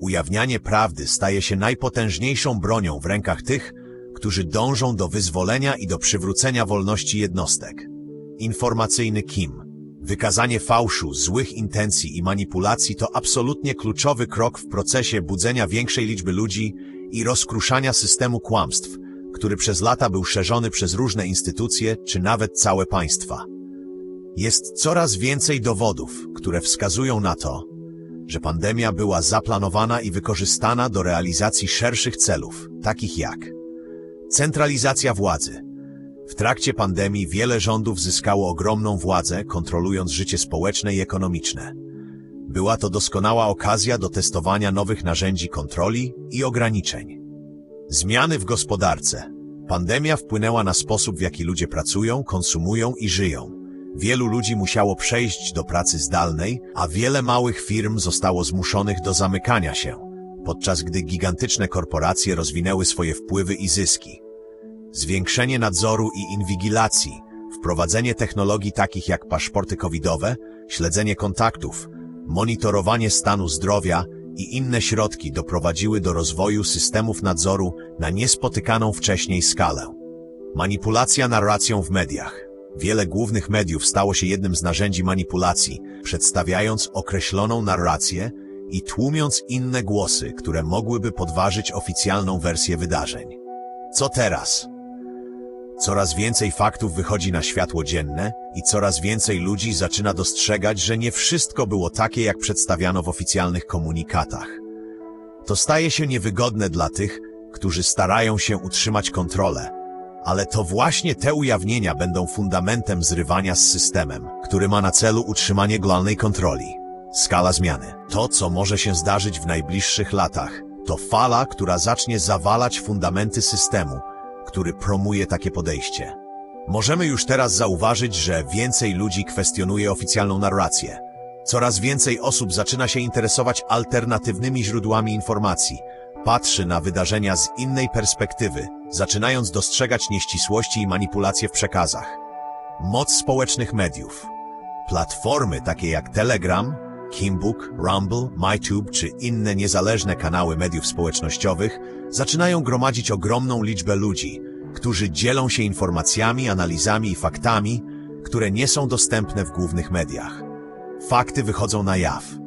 Ujawnianie prawdy staje się najpotężniejszą bronią w rękach tych, którzy dążą do wyzwolenia i do przywrócenia wolności jednostek. Informacyjny Kim. Wykazanie fałszu, złych intencji i manipulacji to absolutnie kluczowy krok w procesie budzenia większej liczby ludzi i rozkruszania systemu kłamstw, który przez lata był szerzony przez różne instytucje czy nawet całe państwa. Jest coraz więcej dowodów, które wskazują na to, że pandemia była zaplanowana i wykorzystana do realizacji szerszych celów, takich jak centralizacja władzy. W trakcie pandemii wiele rządów zyskało ogromną władzę, kontrolując życie społeczne i ekonomiczne. Była to doskonała okazja do testowania nowych narzędzi kontroli i ograniczeń. Zmiany w gospodarce. Pandemia wpłynęła na sposób, w jaki ludzie pracują, konsumują i żyją. Wielu ludzi musiało przejść do pracy zdalnej, a wiele małych firm zostało zmuszonych do zamykania się, podczas gdy gigantyczne korporacje rozwinęły swoje wpływy i zyski. Zwiększenie nadzoru i inwigilacji, wprowadzenie technologii takich jak paszporty covidowe, śledzenie kontaktów, monitorowanie stanu zdrowia i inne środki doprowadziły do rozwoju systemów nadzoru na niespotykaną wcześniej skalę. Manipulacja narracją w mediach. Wiele głównych mediów stało się jednym z narzędzi manipulacji, przedstawiając określoną narrację i tłumiąc inne głosy, które mogłyby podważyć oficjalną wersję wydarzeń. Co teraz? Coraz więcej faktów wychodzi na światło dzienne i coraz więcej ludzi zaczyna dostrzegać, że nie wszystko było takie, jak przedstawiano w oficjalnych komunikatach. To staje się niewygodne dla tych, którzy starają się utrzymać kontrolę, ale to właśnie te ujawnienia będą fundamentem zrywania z systemem, który ma na celu utrzymanie globalnej kontroli. Skala zmiany. To, co może się zdarzyć w najbliższych latach, to fala, która zacznie zawalać fundamenty systemu, który promuje takie podejście. Możemy już teraz zauważyć, że więcej ludzi kwestionuje oficjalną narrację. Coraz więcej osób zaczyna się interesować alternatywnymi źródłami informacji, patrzy na wydarzenia z innej perspektywy, zaczynając dostrzegać nieścisłości i manipulacje w przekazach. Moc społecznych mediów. Platformy takie jak Telegram, Kimbook, Rumble, MyTube czy inne niezależne kanały mediów społecznościowych zaczynają gromadzić ogromną liczbę ludzi, którzy dzielą się informacjami, analizami i faktami, które nie są dostępne w głównych mediach. Fakty wychodzą na jaw.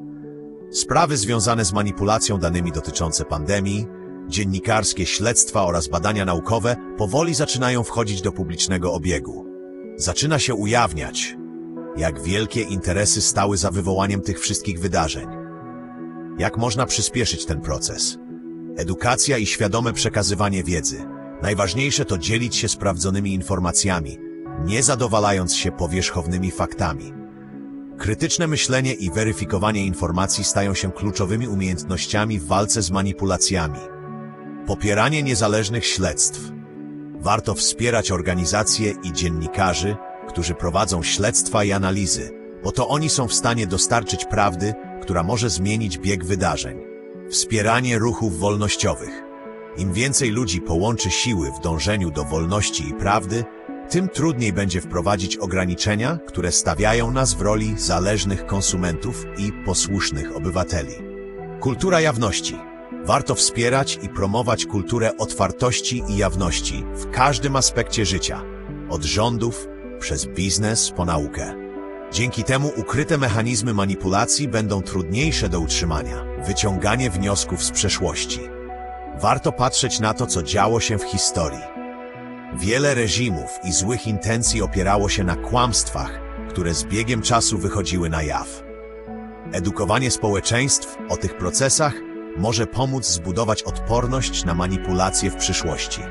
Sprawy związane z manipulacją danymi dotyczące pandemii, dziennikarskie śledztwa oraz badania naukowe powoli zaczynają wchodzić do publicznego obiegu. Zaczyna się ujawniać, jak wielkie interesy stały za wywołaniem tych wszystkich wydarzeń. Jak można przyspieszyć ten proces? Edukacja i świadome przekazywanie wiedzy. Najważniejsze to dzielić się sprawdzonymi informacjami, nie zadowalając się powierzchownymi faktami. Krytyczne myślenie i weryfikowanie informacji stają się kluczowymi umiejętnościami w walce z manipulacjami. Popieranie niezależnych śledztw. Warto wspierać organizacje i dziennikarzy, którzy prowadzą śledztwa i analizy, bo to oni są w stanie dostarczyć prawdy, która może zmienić bieg wydarzeń. Wspieranie ruchów wolnościowych. Im więcej ludzi połączy siły w dążeniu do wolności i prawdy, tym trudniej będzie wprowadzić ograniczenia, które stawiają nas w roli zależnych konsumentów i posłusznych obywateli. Kultura jawności. Warto wspierać i promować kulturę otwartości i jawności w każdym aspekcie życia, od rządów, przez biznes po naukę. Dzięki temu ukryte mechanizmy manipulacji będą trudniejsze do utrzymania. Wyciąganie wniosków z przeszłości. Warto patrzeć na to, co działo się w historii. Wiele reżimów i złych intencji opierało się na kłamstwach, które z biegiem czasu wychodziły na jaw. Edukowanie społeczeństw o tych procesach może pomóc zbudować odporność na manipulacje w przyszłości.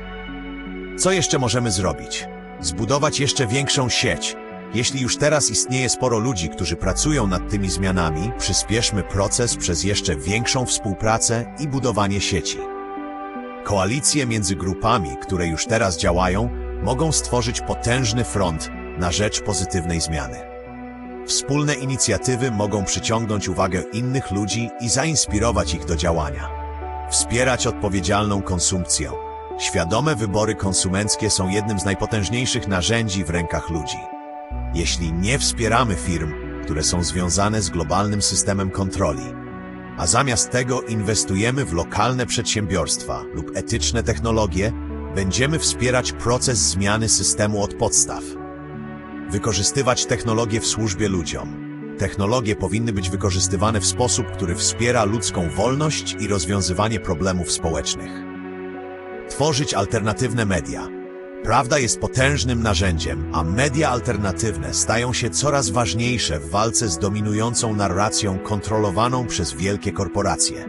Co jeszcze możemy zrobić? Zbudować jeszcze większą sieć. Jeśli już teraz istnieje sporo ludzi, którzy pracują nad tymi zmianami, przyspieszmy proces przez jeszcze większą współpracę i budowanie sieci. Koalicje między grupami, które już teraz działają, mogą stworzyć potężny front na rzecz pozytywnej zmiany. Wspólne inicjatywy mogą przyciągnąć uwagę innych ludzi i zainspirować ich do działania. Wspierać odpowiedzialną konsumpcję. Świadome wybory konsumenckie są jednym z najpotężniejszych narzędzi w rękach ludzi. Jeśli nie wspieramy firm, które są związane z globalnym systemem kontroli, A zamiast tego inwestujemy w lokalne przedsiębiorstwa lub etyczne technologie, będziemy wspierać proces zmiany systemu od podstaw. Wykorzystywać technologie w służbie ludziom. Technologie powinny być wykorzystywane w sposób, który wspiera ludzką wolność i rozwiązywanie problemów społecznych. Tworzyć alternatywne media. Prawda jest potężnym narzędziem, a media alternatywne stają się coraz ważniejsze w walce z dominującą narracją kontrolowaną przez wielkie korporacje.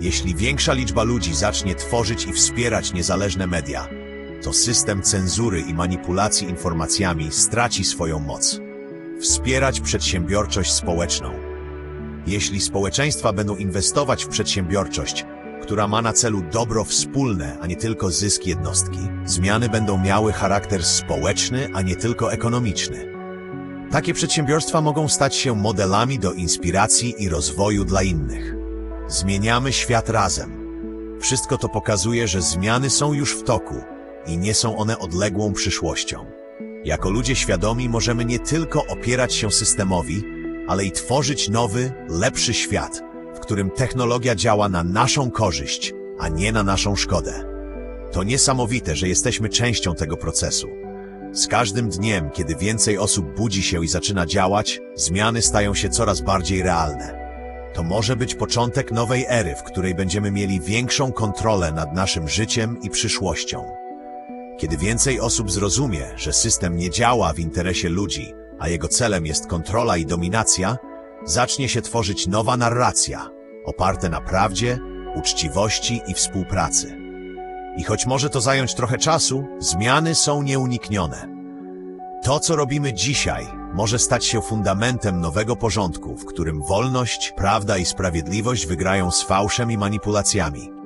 Jeśli większa liczba ludzi zacznie tworzyć i wspierać niezależne media, to system cenzury i manipulacji informacjami straci swoją moc. Wspierać przedsiębiorczość społeczną. Jeśli społeczeństwa będą inwestować w przedsiębiorczość, która ma na celu dobro wspólne, a nie tylko zysk jednostki, zmiany będą miały charakter społeczny, a nie tylko ekonomiczny. Takie przedsiębiorstwa mogą stać się modelami do inspiracji i rozwoju dla innych. Zmieniamy świat razem. Wszystko to pokazuje, że zmiany są już w toku i nie są one odległą przyszłością. Jako ludzie świadomi możemy nie tylko opierać się systemowi, ale i tworzyć nowy, lepszy świat, którym technologia działa na naszą korzyść, a nie na naszą szkodę. To niesamowite, że jesteśmy częścią tego procesu. Z każdym dniem, kiedy więcej osób budzi się i zaczyna działać, zmiany stają się coraz bardziej realne. To może być początek nowej ery, w której będziemy mieli większą kontrolę nad naszym życiem i przyszłością. Kiedy więcej osób zrozumie, że system nie działa w interesie ludzi, a jego celem jest kontrola i dominacja, zacznie się tworzyć nowa narracja, oparte na prawdzie, uczciwości i współpracy. I choć może to zająć trochę czasu, zmiany są nieuniknione. To, co robimy dzisiaj, może stać się fundamentem nowego porządku, w którym wolność, prawda i sprawiedliwość wygrają z fałszem i manipulacjami.